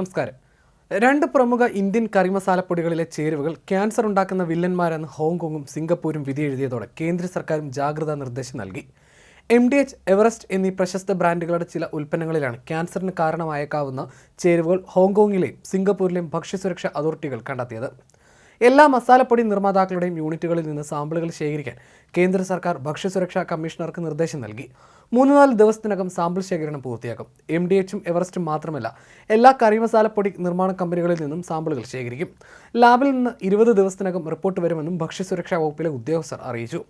നമസ്കാരം. രണ്ട് പ്രമുഖ ഇന്ത്യൻ കറിമസാലപ്പൊടികളിലെ ചേരുവകൾ ക്യാൻസർ ഉണ്ടാക്കുന്ന വില്ലന്മാരെന്ന് ഹോങ്കോങ്ങും സിംഗപ്പൂരും വിധിയെഴുതിയതോടെ കേന്ദ്ര സർക്കാരും ജാഗ്രതാ നിർദ്ദേശം നൽകി. എം ഡി എച്ച് എവറസ്റ്റ് എന്നീ പ്രശസ്ത ബ്രാൻഡുകളുടെ ചില ഉൽപ്പന്നങ്ങളിലാണ് ക്യാൻസറിന് കാരണമായേക്കാവുന്ന ചേരുവകൾ ഹോങ്കോങ്ങിലെയും സിംഗപ്പൂരിലെയും ഭക്ഷ്യസുരക്ഷാ അതോറിറ്റികൾ കണ്ടെത്തിയത്. എല്ലാ മസാലപ്പൊടി നിർമ്മാതാക്കളുടെയും യൂണിറ്റുകളിൽ നിന്ന് സാമ്പിളുകൾ ശേഖരിക്കാൻ കേന്ദ്ര സർക്കാർ ഭക്ഷ്യസുരക്ഷാ കമ്മീഷണർക്ക് നിർദ്ദേശം നൽകി. മൂന്ന് നാല് ദിവസത്തിനകം സാമ്പിൾ ശേഖരണം പൂർത്തിയാക്കും. എം ഡി എച്ചും എവറസ്റ്റും മാത്രമല്ല എല്ലാ കറിമസാലപ്പൊടി നിർമ്മാണ കമ്പനികളിൽ നിന്നും സാമ്പിളുകൾ ശേഖരിക്കും. ലാബിൽ നിന്ന് ഇരുപത് ദിവസത്തിനകം റിപ്പോർട്ട് വരുമെന്നും ഭക്ഷ്യസുരക്ഷാ വകുപ്പിലെ ഉദ്യോഗസ്ഥർ അറിയിച്ചു.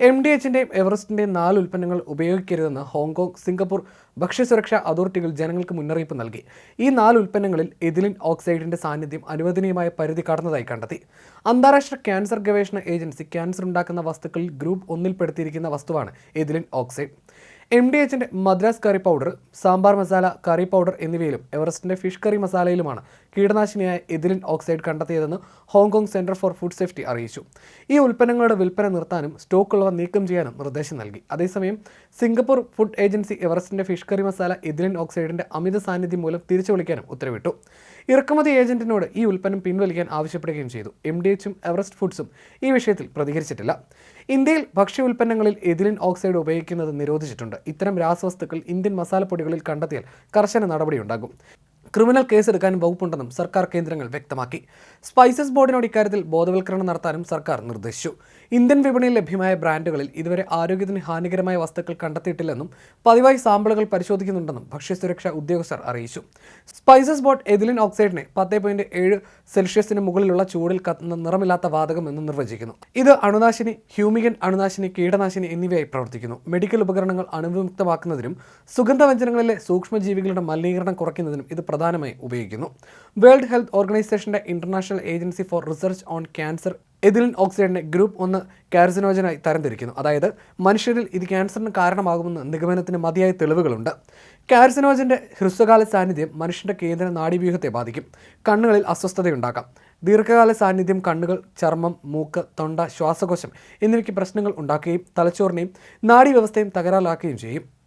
എം ഡി എച്ചിന്റെയും എവറസ്റ്റിന്റെയും നാല് ഉൽപ്പന്നങ്ങൾ ഉപയോഗിക്കരുതെന്ന് ഹോങ്കോങ് സിംഗപ്പൂർ ഭക്ഷ്യസുരക്ഷാ അതോറിറ്റികൾ ജനങ്ങൾക്ക് മുന്നറിയിപ്പ് നൽകി. ഈ നാല് ഉൽപ്പന്നങ്ങളിൽ എഥിലിൻ ഓക്സൈഡിന്റെ സാന്നിധ്യം അനുവദനീയമായ പരിധി കടന്നതായി കണ്ടെത്തി. അന്താരാഷ്ട്ര ക്യാൻസർ ഗവേഷണ ഏജൻസി ക്യാൻസർ ഉണ്ടാക്കുന്ന വസ്തുക്കളിൽ ഗ്രൂപ്പ് ഒന്നിൽപ്പെടുത്തിയിരിക്കുന്ന വസ്തുവാണ് ethylene oxide. M D എച്ചിന്റെ Madras curry powder sambar masala curry powder എന്നിവയിലും എവറസ്റ്റിന്റെ ഫിഷ് കറി മസാലയിലുമാണ് കീടനാശിനിയായ ethylene oxide കണ്ടെത്തിയതെന്ന് Hong Kong centre for food safety അറിയിച്ചു. ഈ ഉൽപ്പന്നങ്ങളുടെ വിൽപ്പന നിർത്താനും സ്റ്റോക്കുള്ളവ നീക്കം ചെയ്യാനും നിർദ്ദേശം നൽകി. അതേസമയം സിംഗപ്പൂർ ഫുഡ് ഏജൻസി എവറസ്റ്റിന്റെ ഫിഷ് കറി മസാല എതിലിൻ ഓക്സൈഡിന്റെ അമിത സാന്നിധ്യം മൂലം തിരിച്ചു വിളിക്കാനും ഉത്തരവിട്ടു. ഇറക്കുമതി ഏജന്റിനോട് ഈ ഉൽപ്പന്നം പിൻവലിക്കാൻ ആവശ്യപ്പെടുകയും ചെയ്തു. എം ഡി എച്ചും എവറസ്റ്റ് ഫുഡ്സും ഈ വിഷയത്തിൽ പ്രതികരിച്ചിട്ടില്ല. ഇന്ത്യയിൽ ഭക്ഷ്യ ഉൽപ്പന്നങ്ങളിൽ എഥിലിൻ ഓക്സൈഡ് ഉപയോഗിക്കുന്നത് നിരോധിച്ചിട്ടുണ്ട്. ഇത്തരം രാസവസ്തുക്കൾ ഇന്ത്യൻ മസാലപ്പൊടികളിൽ കണ്ടെത്തിയാൽ കർശന നടപടിയുണ്ടാകും. ക്രിമിനൽ കേസെടുക്കാനും വകുപ്പുണ്ടെന്നും സർക്കാർ കേന്ദ്രങ്ങൾ വ്യക്തമാക്കി. സ്പൈസസ് ബോർഡിനോട് ഇക്കാര്യത്തിൽ ബോധവൽക്കരണം നടത്താനും സർക്കാർ നിർദ്ദേശിച്ചു. ഇന്ത്യൻ വിപണിയിൽ ലഭ്യമായ ബ്രാൻഡുകളിൽ ഇതുവരെ ആരോഗ്യത്തിന് ഹാനികരമായ വസ്തുക്കൾ കണ്ടെത്തിയിട്ടില്ലെന്നും പതിവായി സാമ്പിളുകൾ പരിശോധിക്കുന്നുണ്ടെന്നും ഭക്ഷ്യസുരക്ഷാ ഉദ്യോഗസ്ഥർ അറിയിച്ചു. സ്പൈസസ് ബോർഡ് എഥിലിൻ ഓക്സൈഡിനെ പത്ത് സെൽഷ്യസിന് മുകളിലുള്ള ചൂടിൽ കത്തുന്ന നിറമില്ലാത്ത വാതകം എന്ന് നിർവചിക്കുന്നു. ഇത് അണുനാശിനി ഹ്യൂമികൻ അണുനാശിനി കീടനാശിനി എന്നിവയായി പ്രവർത്തിക്കുന്നു. മെഡിക്കൽ ഉപകരണങ്ങൾ അണുവിമുക്തമാക്കുന്നതിനും സുഗന്ധവ്യഞ്ജനങ്ങളിലെ സൂക്ഷ്മജീവികളുടെ മലിനീകരണം കുറയ്ക്കുന്നതിനും ഇത് പ്രധാനമായി ഉപയോഗിക്കുന്നു. വേൾഡ് ഹെൽത്ത് ഓർഗനൈസേഷന്റെ international agency for research on cancer ethylene ഓക്സൈഡിനെ group ഒന്ന് കാർസിനോജനായി തരംതിരിക്കുന്നു. അതായത് മനുഷ്യരിൽ ഇത് ക്യാൻസറിന് കാരണമാകുമെന്ന് നിഗമനത്തിന് മതിയായ തെളിവുകളുണ്ട്. കാർസിനോജന്റെ ഹ്രസ്വകാല സാന്നിധ്യം മനുഷ്യന്റെ കേന്ദ്ര നാഡീവ്യൂഹത്തെ ബാധിക്കും. കണ്ണുകളിൽ അസ്വസ്ഥതയുണ്ടാക്കാം. ദീർഘകാല സാന്നിധ്യം കണ്ണുകൾ ചർമ്മം മൂക്ക് തൊണ്ട ശ്വാസകോശം എന്നിവയ്ക്ക് പ്രശ്നങ്ങൾ ഉണ്ടാക്കുകയും തലച്ചോറിനെയും നാഡീവ്യവസ്ഥയും തകരാറിലാക്കുകയും ചെയ്യും.